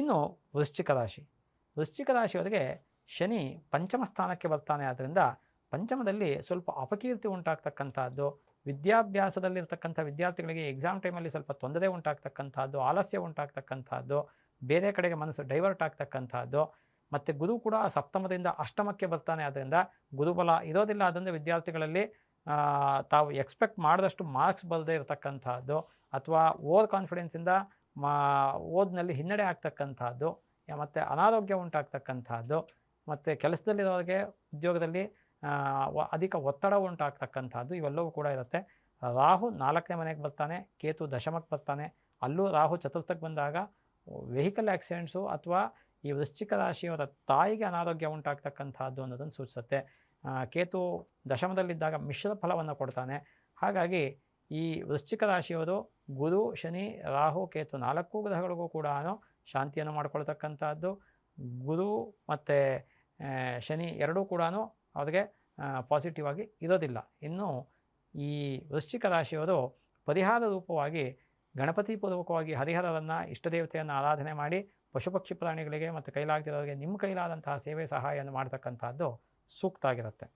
ಇನ್ನು ವೃಶ್ಚಿಕ ರಾಶಿ. ವೃಶ್ಚಿಕ ರಾಶಿಯವರಿಗೆ ಶನಿ ಪಂಚಮ ಸ್ಥಾನಕ್ಕೆ ಬರ್ತಾನೆ. ಆದ್ದರಿಂದ ಪಂಚಮದಲ್ಲಿ ಸ್ವಲ್ಪ ಅಪಕೀರ್ತಿ ಉಂಟಾಗ್ತಕ್ಕಂಥದ್ದು, ವಿದ್ಯಾಭ್ಯಾಸದಲ್ಲಿರ್ತಕ್ಕಂಥ ವಿದ್ಯಾರ್ಥಿಗಳಿಗೆ ಎಕ್ಸಾಮ್ ಟೈಮಲ್ಲಿ ಸ್ವಲ್ಪ ತೊಂದರೆ ಉಂಟಾಗ್ತಕ್ಕಂಥದ್ದು, ಆಲಸ್ಯ ಉಂಟಾಗ್ತಕ್ಕಂಥದ್ದು, ಬೇರೆ ಕಡೆಗೆ ಮನಸ್ಸು ಡೈವರ್ಟ್ ಆಗ್ತಕ್ಕಂಥದ್ದು, ಮತ್ತು ಗುರು ಕೂಡ ಸಪ್ತಮದಿಂದ ಅಷ್ಟಮಕ್ಕೆ ಬರ್ತಾನೆ. ಆದ್ದರಿಂದ ಗುರುಬಲ ಇರೋದಿಲ್ಲ. ಅದರಿಂದ ವಿದ್ಯಾರ್ಥಿಗಳಲ್ಲಿ ತಾವು ಎಕ್ಸ್ಪೆಕ್ಟ್ ಮಾಡಿದಷ್ಟು ಮಾರ್ಕ್ಸ್ ಬರದೇ ಇರತಕ್ಕಂಥದ್ದು, ಅಥವಾ ಓವರ್ ಕಾನ್ಫಿಡೆನ್ಸಿಂದ ಮಾ, ಓದಿನಲ್ಲಿ ಹಿನ್ನಡೆ ಆಗ್ತಕ್ಕಂಥದ್ದು ಮತ್ತು ಅನಾರೋಗ್ಯ ಉಂಟಾಗ್ತಕ್ಕಂಥದ್ದು, ಮತ್ತು ಕೆಲಸದಲ್ಲಿರೋರಿಗೆ ಉದ್ಯೋಗದಲ್ಲಿ ಅಧಿಕ ಒತ್ತಡ ಉಂಟಾಗ್ತಕ್ಕಂಥದ್ದು ಇವೆಲ್ಲವೂ ಕೂಡ ಇರುತ್ತೆ. ರಾಹು ನಾಲ್ಕನೇ ಮನೆಗೆ ಬರ್ತಾನೆ, ಕೇತು ದಶಮಕ್ಕೆ ಬರ್ತಾನೆ. ಅಲ್ಲೂ ರಾಹು ಚತುರ್ಥಕ್ಕೆ ಬಂದಾಗ, ವೆಹಿಕಲ್ ಆಕ್ಸಿಡೆಂಟ್ಸು ಅಥವಾ ಈ ವೃಶ್ಚಿಕ ರಾಶಿಯವರ ತಾಯಿಗೆ ಅನಾರೋಗ್ಯ ಉಂಟಾಗ್ತಕ್ಕಂಥದ್ದು ಅನ್ನೋದನ್ನು ಸೂಚಿಸುತ್ತೆ. ಕೇತು ದಶಮದಲ್ಲಿದ್ದಾಗ ಮಿಶ್ರ ಫಲವನ್ನು ಕೊಡ್ತಾನೆ. ಹಾಗಾಗಿ ಈ ವೃಶ್ಚಿಕ ರಾಶಿಯವರು ಗುರು, ಶನಿ, ರಾಹು, ಕೇತು ನಾಲ್ಕು ಗ್ರಹಗಳಿಗೂ ಕೂಡ ಶಾಂತಿಯನ್ನು ಮಾಡಿಕೊಳ್ತಕ್ಕಂಥದ್ದು. ಗುರು ಮತ್ತು ಶನಿ ಎರಡೂ ಕೂಡ ಅವ್ರಿಗೆ ಪಾಸಿಟಿವ್ ಆಗಿ ಇರೋದಿಲ್ಲ. ಇನ್ನು ಈ ವೃಶ್ಚಿಕ ರಾಶಿಯವರು ಪರಿಹಾರ ರೂಪವಾಗಿ, ಗಣಪತಿ ಪೂರ್ವಕವಾಗಿ ಹರಿಹರರನ್ನು ಇಷ್ಟದೇವತೆಯನ್ನು ಆರಾಧನೆ ಮಾಡಿ, ಪಶುಪಕ್ಷಿ ಪ್ರಾಣಿಗಳಿಗೆ ಮತ್ತು ಕೈಲಾಗದಿರೋರಿಗೆ ನಿಮ್ಮ ಕೈಲಾದಂತಹ ಸೇವೆ ಸಹಾಯವನ್ನು ಮಾಡ್ತಕ್ಕಂಥದ್ದು ಸೂಕ್ತ ಆಗಿರುತ್ತೆ.